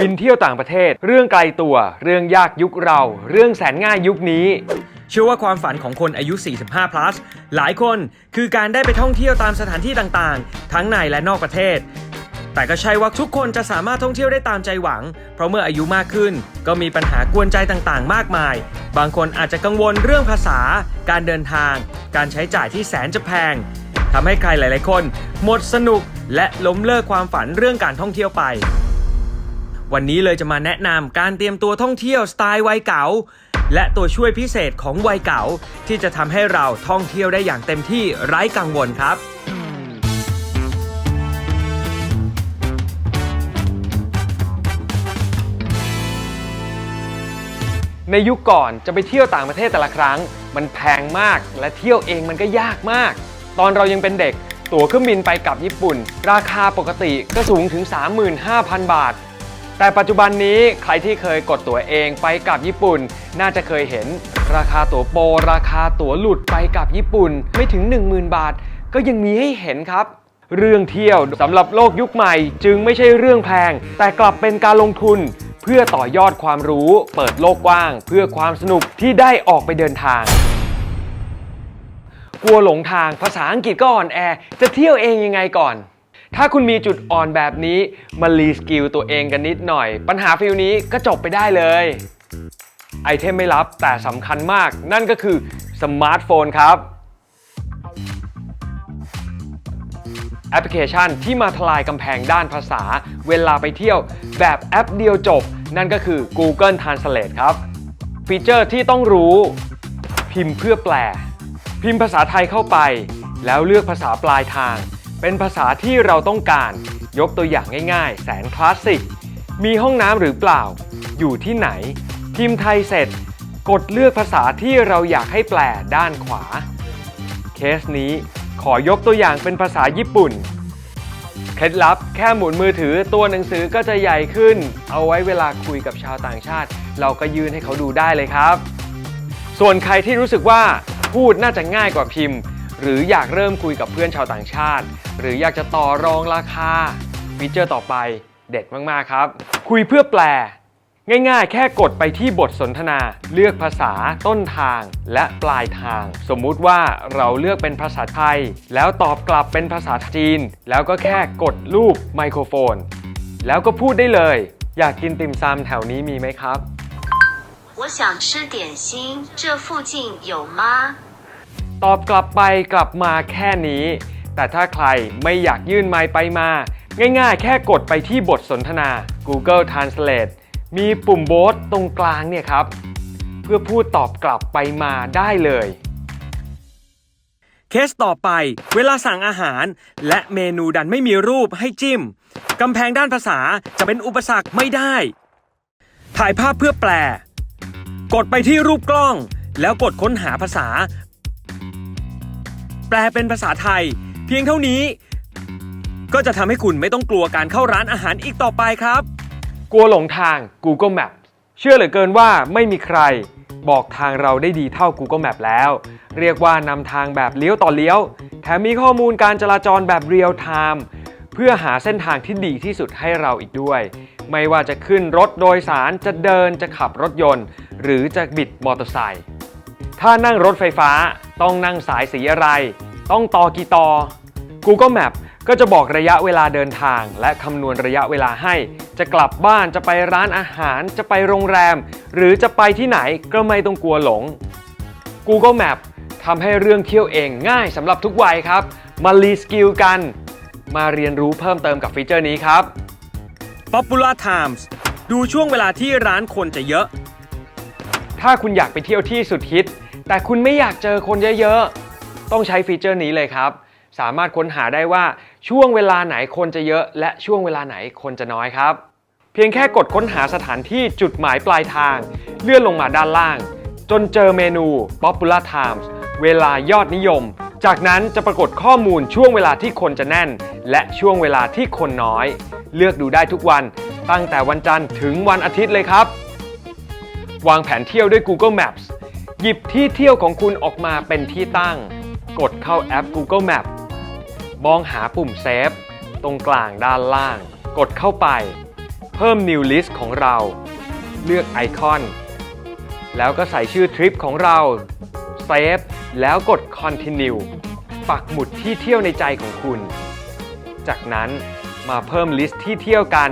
บินเที่ยวต่างประเทศ เรื่องไกลตัว เรื่องยากยุคเรา เรื่องแสนง่ายยุคนี้ เชื่อว่าความฝันของคนอายุ 45 plus หลายคนคือการได้ไปท่องเที่ยวตามสถานที่ต่างๆ ทั้งในและนอกประเทศ แต่ก็ใช่ว่าทุกคนจะสามารถท่องเที่ยวได้ตามใจหวัง เพราะเมื่ออายุมากขึ้น ก็มีปัญหากวนใจต่างๆ มากมาย บางคนอาจจะกังวลเรื่องภาษา การเดินทาง การใช้จ่ายที่แสนจะแพงทำให้ใครหลาย ๆ คน หมดสนุกและล้มเลิกความฝันเรื่องการท่องเที่ยวไป วันนี้เลยจะมาแนะนำการเตรียมตัวท่องเที่ยวสไตล์วัยเก๋าและตัวช่วยพิเศษของวัยเก๋าที่จะทำให้เราท่องเที่ยวได้อย่างเต็มที่ไร้กังวลครับในยุคก่อนจะไปเที่ยวต่างประเทศแต่ละครั้ง มันแพงมากและเที่ยวเองมันก็ยากมาก ตอนเรายังเป็นเด็ก ตั๋วเครื่องบินไปกลับญี่ปุ่น ราคาปกติก็สูงถึง 35,000 บาท แต่ปัจจุบันนี้ใครที่เคยกดตั๋วเองไปกับญี่ปุ่น น่าจะเคยเห็นราคาตั๋วโปรราคาตั๋วหลุดไปกับญี่ปุ่น ไม่ถึง 10,000 บาท ก็ยังมีให้เห็นครับ เรื่องเที่ยวสำหรับโลกยุคใหม่จึงไม่ใช่เรื่องแพง แต่กลับเป็นการลงทุนเพื่อต่อยอดความรู้ เปิดโลกกว้าง เพื่อความสนุกที่ได้ออกไปเดินทางกลัวหลงทางภาษาอังกฤษก็อ่อนแอ จะเที่ยวเองยังไงก่อน ถ้าคุณมีจุดอ่อนแบบนี้ มารีสกิลตัวเองกันนิดหน่อย ปัญหาฟิลนี้ก็จบไปได้เลย ไอเทมไม่ลับแต่สำคัญมาก นั่นก็คือสมาร์ทโฟนครับแอปพลิเคชันที่มาทลายกำแพงด้านภาษา เวลาไปเที่ยวแบบแอปเดียวจบ นั่นก็คือ Google Translate ครับ ฟีเจอร์ที่ต้องรู้ พิมพ์เพื่อแปล พิมพ์ภาษาไทยเข้าไป แล้วเลือกภาษาปลายทาง เป็นภาษาที่เราต้องการ ยกตัวอย่างง่ายๆ แสนคลาสสิก มีห้องน้ำหรือเปล่า อยู่ที่ไหน พิมพ์ไทยเสร็จ กดเลือกภาษาที่เราอยากให้แปลด้านขวา เคสนี้ขอยกตัวอย่างเป็นภาษาญี่ปุ่น เคล็ดลับแค่หมุนมือถือตัวหนังสือก็จะใหญ่ขึ้น เอาไว้เวลาคุยกับชาวต่างชาติ เราก็ยื่นให้เขาดูได้เลยครับ ส่วนใครที่รู้สึกว่าพูดน่าจะง่ายกว่าพิมพ์ หรืออยากเริ่มคุยกับเพื่อนชาวต่างชาติ หรืออยากจะต่อรองราคาฟีเจอร์ต่อไปเด็ดมากๆครับ คุยเพื่อแปล ง่ายๆ แค่กดไปที่บทสนทนา เลือกภาษาต้นทางและปลายทาง สมมุติว่าเราเลือกเป็นภาษาไทย แล้วตอบกลับเป็นภาษาจีน แล้วก็แค่กดรูปไมโครโฟน แล้วก็พูดได้เลย อยากกินติ่มซำแถวนี้มีไหมครับ 我想吃点心，这附近有吗？ ตอบกลับไปกลับมาแค่นี้ แต่ถ้าใครไม่อยากยื่นไมค์ไปมา ง่ายๆ แค่กดไปที่บทสนทนา Google Translate มีปุ่มโบสตรงกลางเนี่ยครับ เพื่อพูดตอบกลับไปมาได้เลย เคสต่อไป เวลาสั่งอาหาร และเมนูดันไม่มีรูปให้จิ้มกำแพงด้านภาษาจะเป็นอุปสรรคไม่ได้ ถ่ายภาพเพื่อแปล กดไปที่รูปกล้อง แล้วกดค้นหาภาษา แปลเป็นภาษาไทย เพียงเท่านี้ ก็จะทำให้คุณไม่ต้องกลัวการเข้าร้านอาหารอีกต่อไปครับ กลัวหลงทาง Google Map เชื่อเหลือเกินว่าไม่มีใครบอกทางเราได้ดีเท่า Google Map แล้ว เรียกว่านำทางแบบเลี้ยวต่อเลี้ยว แถมมีข้อมูลการจราจรแบบเรียลไทม์เพื่อหาเส้นทางที่ดีที่สุดให้เราอีกด้วย ไม่ว่าจะขึ้นรถโดยสารจะเดินจะขับรถยนต์ หรือจะบิดมอเตอร์ไซค์ ถ้านั่งรถไฟฟ้าต้องนั่งสายสีอะไร ต้องต่อกี่ต่อ Google Map ก็จะบอกระยะเวลาเดินทาง และคำนวณระยะเวลาให้ จะกลับบ้านจะไปร้านอาหารจะไปโรงแรม หรือจะไปที่ไหนก็ไม่ต้องกลัวหลง Google Map ทำให้เรื่องเที่ยวเองง่ายสำหรับทุกวัยครับ มารีสกิลกัน มาเรียนรู้เพิ่มเติมกับฟีเจอร์นี้ครับ Popular Times ดูช่วงเวลาที่ร้านคนจะเยอะ ถ้าคุณอยากไปเที่ยวที่สุดฮิต แต่คุณไม่อยากเจอคนเยอะๆ ต้องใช้ฟีเจอร์นี้เลยครับ สามารถค้นหาได้ว่าช่วงเวลาไหนคนจะเยอะ และช่วงเวลาไหนคนจะน้อยครับ เพียงแค่กดค้นหาสถานที่จุดหมายปลายทาง เลื่อนลงมาด้านล่าง จนเจอเมนู Popular Times เวลายอดนิยม จากนั้นจะปรากฏข้อมูลช่วงเวลาที่คนจะแน่น และช่วงเวลาที่คนน้อย เลือกดูได้ทุกวัน ตั้งแต่วันจันทร์ถึงวันอาทิตย์เลยครับ วางแผนเที่ยวด้วย Google Maps หยิบที่เที่ยวของคุณออกมาเป็นที่ตั้ง กดเข้าแอป Google Map มองหาปุ่มเซฟตรงกลางด้านล่าง กดเข้าไป เพิ่ม New List ของเรา เลือกไอคอน แล้วก็ใส่ชื่อทริปของเราเซฟแล้วกด Continue ปักหมุดที่เที่ยวในใจของคุณ จากนั้นมาเพิ่มลิสต์ที่เที่ยวกัน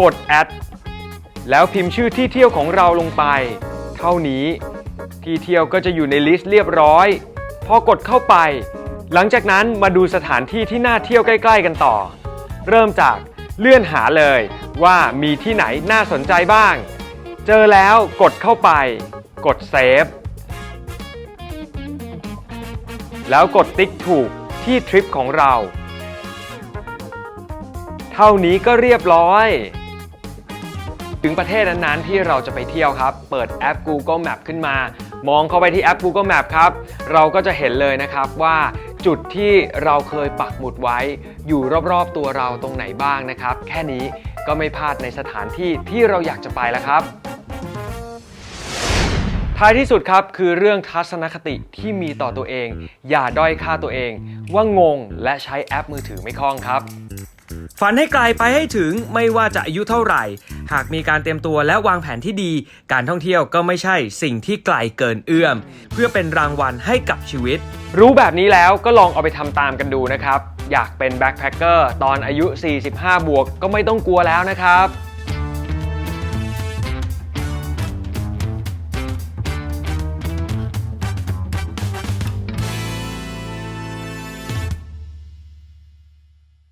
กด Add แล้วพิมพ์ชื่อที่เที่ยวของเราลงไป เท่านี้ ที่เที่ยวก็จะอยู่ในลิสต์เรียบร้อย พอกดเข้าไป หลังจากนั้นมาดูสถานที่ที่น่าเที่ยวใกล้ ๆ กันต่อ เริ่มจากเลื่อนหาเลยว่ามีที่ไหนน่าสนใจบ้าง เจอแล้วกดเข้าไป กดเซฟ แล้วกดติ๊กถูกที่ทริปของเรา เท่านี้ก็เรียบร้อย ถึงประเทศนั้นๆที่เราจะไปเที่ยวครับ เปิดแอป Google Map ขึ้นมา มองเข้าไปที่แอป Google Map ครับ เราก็จะเห็นเลยนะครับว่าจุดที่เราเคยปักหมุดไว้ อยู่รอบๆตัวเราตรงไหนบ้างนะครับ แค่นี้ก็ไม่พลาดในสถานที่ที่เราอยากจะไปแล้วครับท้ายที่สุดครับคือเรื่องทัศนคติที่มีต่อตัวเอง อย่าด้อยค่าตัวเอง ว่างงและใช้แอปมือถือไม่คล่องครับ ฝันให้ไกลไปให้ถึงไม่ว่าจะอายุเท่าไหร่ หากมีการเตรียมตัวและวางแผนที่ดี การท่องเที่ยวก็ไม่ใช่สิ่งที่ไกลเกินเอื้อม เพื่อเป็นรางวัลให้กับชีวิต รู้แบบนี้แล้วก็ลองเอาไปทำตามกันดูนะครับ อยากเป็นแบ็คแพคเกอร์ตอนอายุ 45 บวกก็ไม่ต้องกลัวแล้วนะครับ